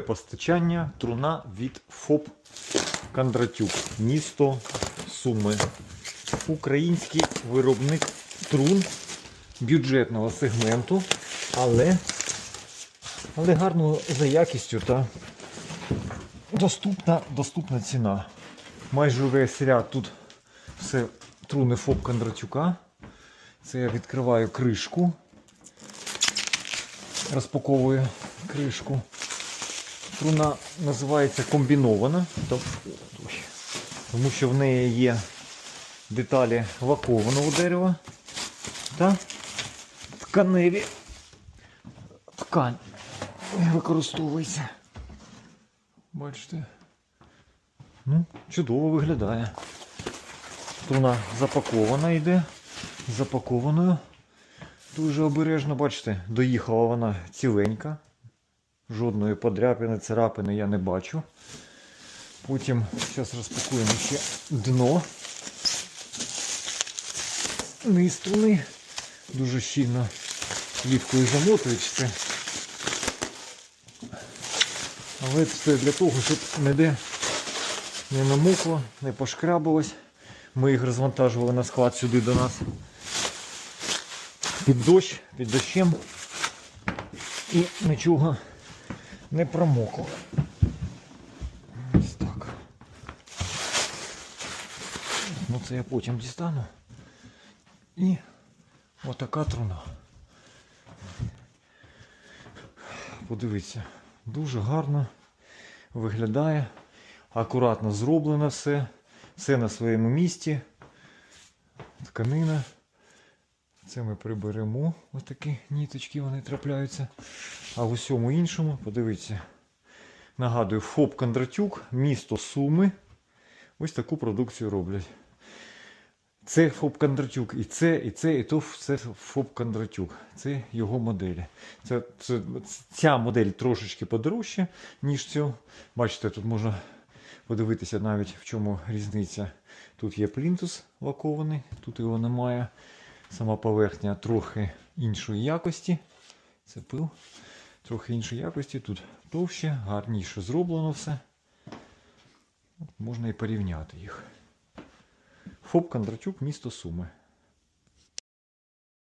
Постачання труна від ФОП Кондратюк, місто Суми. Український виробник трун бюджетного сегменту, але, але гарно за якістю та доступна, доступна ціна. Майже весь ряд тут все труни ФОП Кондратюка. Це я відкриваю кришку, розпаковую кришку. Труна називається комбінована, тому що в неї є деталі лакованого дерева та тканеві ткань використовується. Бачите? Ну, чудово виглядає. Труна запакована йде. Запакованою. Дуже обережно, бачите, доїхала вона ціленька. Жодної подряпини, царапини я не бачу. Потім зараз розпакуємо ще дно. Низ струни. Дуже щільно плівкою замотують все. Але це для того, щоб ніде не намокло, не пошкрабилось. Ми їх розвантажували на склад сюди до нас. Під дощ, під дощем. І нічого не промокло. Ось так. Ну це я потім дістану. І отака труна. Подивіться, дуже гарно виглядає. Акуратно зроблено все. Все на своєму місці. Тканина. Це ми приберемо. Ось такі ніточки вони трапляються. А в усьому іншому, подивіться. Нагадую, ФОП Кондратюк, місто Суми. Ось таку продукцію роблять. Це ФОП Кондратюк, і це, і це, і то це ФОП Кондратюк. Це його моделі. Це, це, ця модель трошечки подорожча, ніж цю. Бачите, тут можна подивитися навіть в чому різниця. Тут є плінтус лакований, тут його немає. Сама поверхня трохи іншої якості. Це пил. Трохи іншої якості. Тут товще, гарніше зроблено все. Можна і порівняти їх. ФОП Кондратюк, місто Суми.